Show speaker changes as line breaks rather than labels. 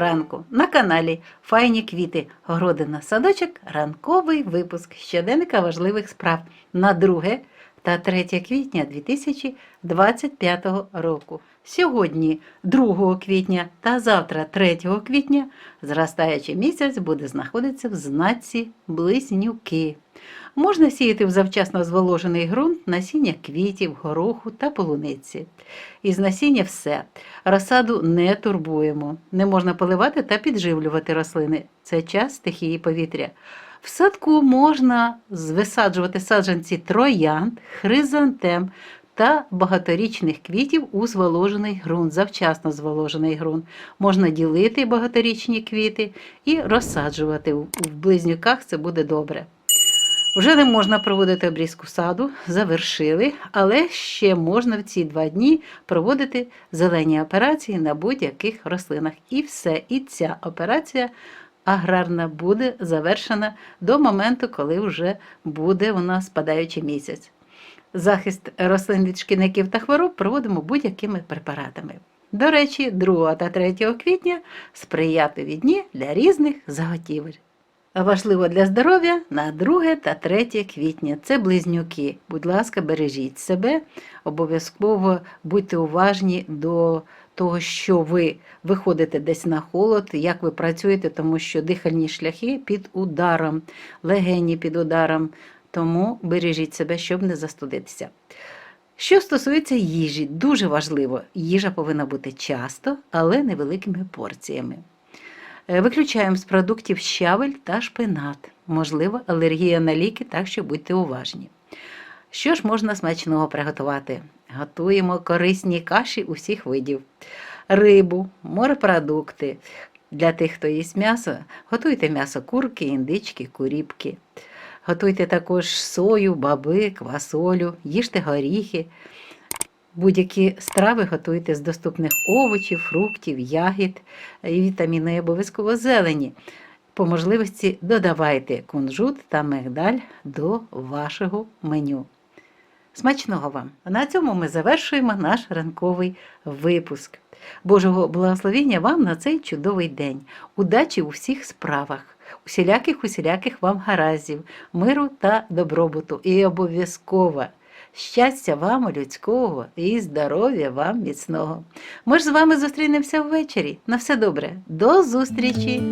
ранку. На каналі Файні квіти, городина садочок, ранковий випуск щоденника важливих справ. На 2 та 3 квітня 2025 року. Сьогодні, 2 квітня та завтра, 3 квітня, зростаючий місяць буде знаходитися в знаці близнюки. Можна сіяти в завчасно зволожений ґрунт насіння квітів, гороху та полуниці. Із насіння все. Розсаду не турбуємо. Не можна поливати та підживлювати рослини. Це час стихії повітря. В садку можна висаджувати саджанці троянд, хризантем та багаторічних квітів у зволожений ґрунт, завчасно зволожений ґрунт. Можна ділити багаторічні квіти і розсаджувати. В близнюках це буде добре. Вже не можна проводити обрізку саду, завершили, але ще можна в ці два дні проводити зелені операції на будь-яких рослинах. І все, і ця операція аграрна буде завершена до моменту, коли вже буде у нас спадаючий місяць. Захист рослин від шкідників та хвороб проводимо будь-якими препаратами. До речі, 2 та 3 квітня сприятливі дні для різних заготівель. Важливо для здоров'я на 2 та 3 квітня це близнюки. Будь ласка, бережіть себе, обов'язково будьте уважні до того, що ви виходите десь на холод, як ви працюєте, тому що дихальні шляхи під ударом, легені під ударом. Тому бережіть себе, щоб не застудитися. Що стосується їжі, дуже важливо, їжа повинна бути часто, але невеликими порціями. Е, Виключаємо з продуктів щавель та шпинат. Можливо, алергія на ліки, так що будьте уважні. Що ж можна смачного приготувати? Готуємо корисні каші усіх видів: рибу, морепродукти. Для тих, хто їсть м'ясо, готуйте м'ясо курки, індички, куріпки. Готуйте також сою, баби, квасолю, їжте горіхи. Будь-які страви готуйте з доступних овочів, фруктів, ягід і вітаміни обов'язково зелені. По можливості додавайте кунжут та мигдаль до вашого меню. Смачного вам! На цьому ми завершуємо наш ранковий випуск. Божого благословення вам на цей чудовий день, удачі у всіх справах, усіляких усіляких вам гараздів, миру та добробуту і обов'язково щастя вам людського і здоров'я вам міцного. Ми ж з вами зустрінемося ввечері. На все добре, до зустрічі!